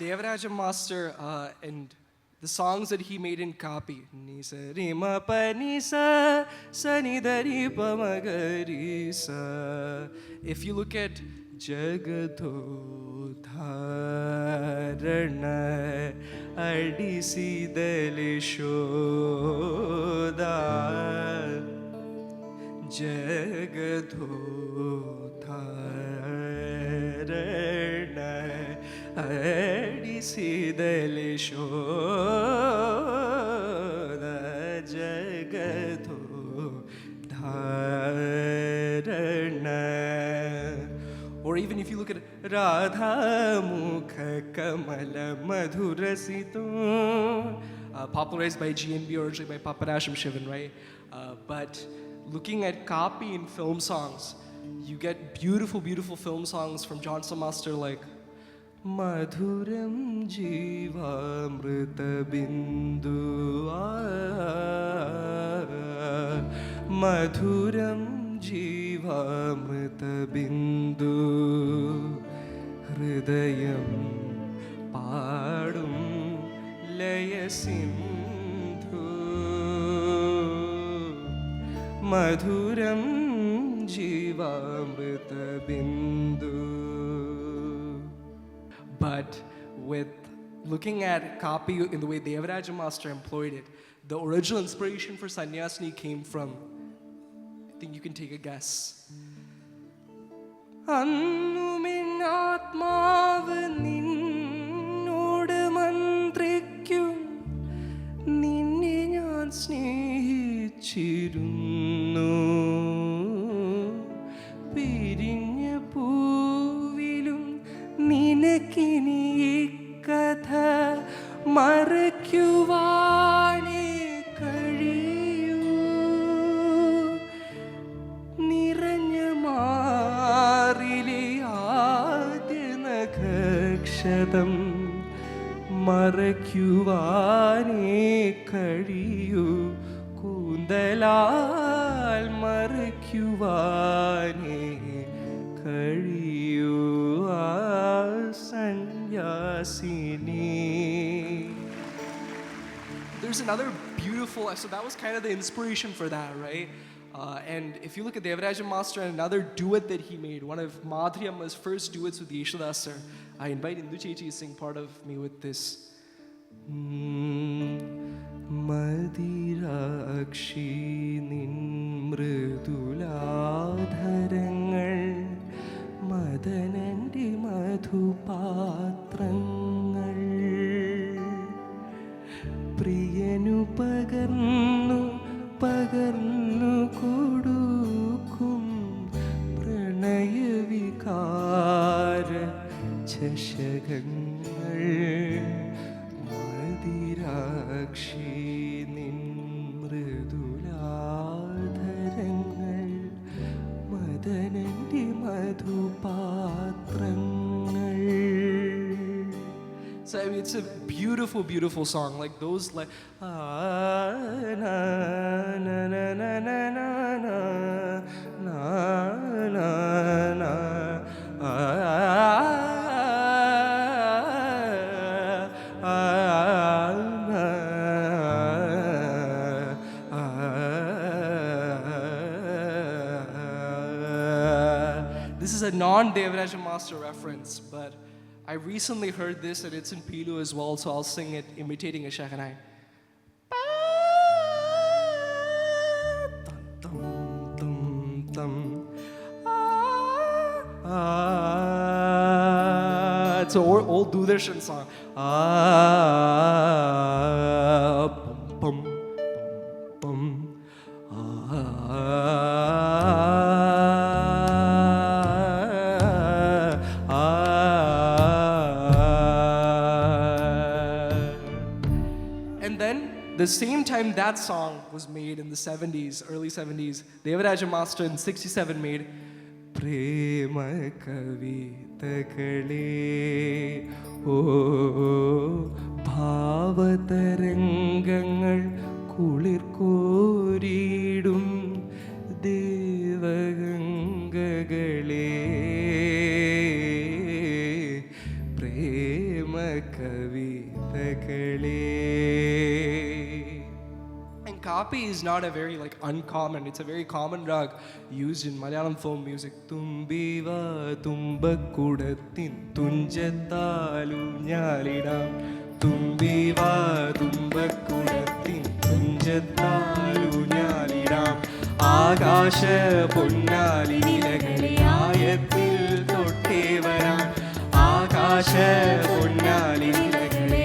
Devarajan Master uh, and the songs that he made in Kapi. Nisa Rima Panisa Sani Daripamagarisa. If you look at ಜಗದೋಧಾರಣ ಅಡಿಸಿದಲಿ ಶೋದ ಜಗಧೋ जगतो Or even if you look at Radha Mukha Kamala Madhurasito, uh, popularized by GNB originally by Paparasham Shivan, right? Uh, but looking at copy in film songs, you get beautiful, beautiful film songs from John Master like Jivamrita Bindu Madhuram ജീവാമൃതബിന്ദു ഹൃദയം പാടും ലയസിന്ധു മധുരം ജീവാമൃതബിന്ദു But with looking at copy in the way Devaraja Master employed it, the original inspiration for Sannyasini came from I think you can take a guess. അന്നുമിന്നാത്മാവ് നിന്നോട് മന്ത്രിക്കും നിന്നെ ഞാൻ സ്നേഹിച്ചിരുന്നു നിനക്കിനി കഥ മറയ്ക്കുവാനേ കഴിയൂ. നിറഞ്ഞ മാറിലെ ആദ്യ നഖക്ഷതം മറയ്ക്കുവാനേ കഴിയൂ. കൂന്തലാൽ മറയ്ക്കുവാനേ സന്യാസിനി there's another beautiful so that was kind of the inspiration for that right uh, and if you look at Devaraja Master and another duet that he made, one of Madhuri Amma's first duets with Yeshodas sir, I invite Indu Chechi to sing part of me with this. മതിരാക്ഷി നിൻ മൃദുലാധരങ്ങൾ മദനന്റെ മധുപാത്രങ്ങൾ പ്രിയനു പകർന്നു പകർന്നു കൊടുക്കും പ്രണയവികാര ചഷകങ്ങൾ മതിരാക്ഷി. It's a beautiful, beautiful song. Like those, like ah, ah, ah, ah. Is a non-Devaraja Master reference, but I recently heard this and it's in Pilu as well, so I'll sing it imitating a Shahanai. It's an old, Doordarshan song. Ah, the same time that song was made in the 70s, early 70s, Devaraja Master in 67 made പ്രേമ കവിതകളെ ഓ ഭാവതരംഗങ്ങൾ കുളിർ കോരിയിടും ദേവഗംഗകളെ പ്രേമ പ്രേമ കവിതകളേ And Kapi is not a very like uncommon, it's a very common rag used in Malayalam film music. തുമ്പിവ തുമ്പക്കുടത്തിൻ തുഞ്ചത്താലു ഞാലിടാം തുമ്പിവ തുമ്പക്കുടത്തിൻ തുഞ്ചത്താലു ഞാലിടാം ആകാശ പൊന്നാലി നിലകളെ ആയത്തിൽ തൊട്ടേ വരാം ആകാശ പൊന്നാലി നിലകളെ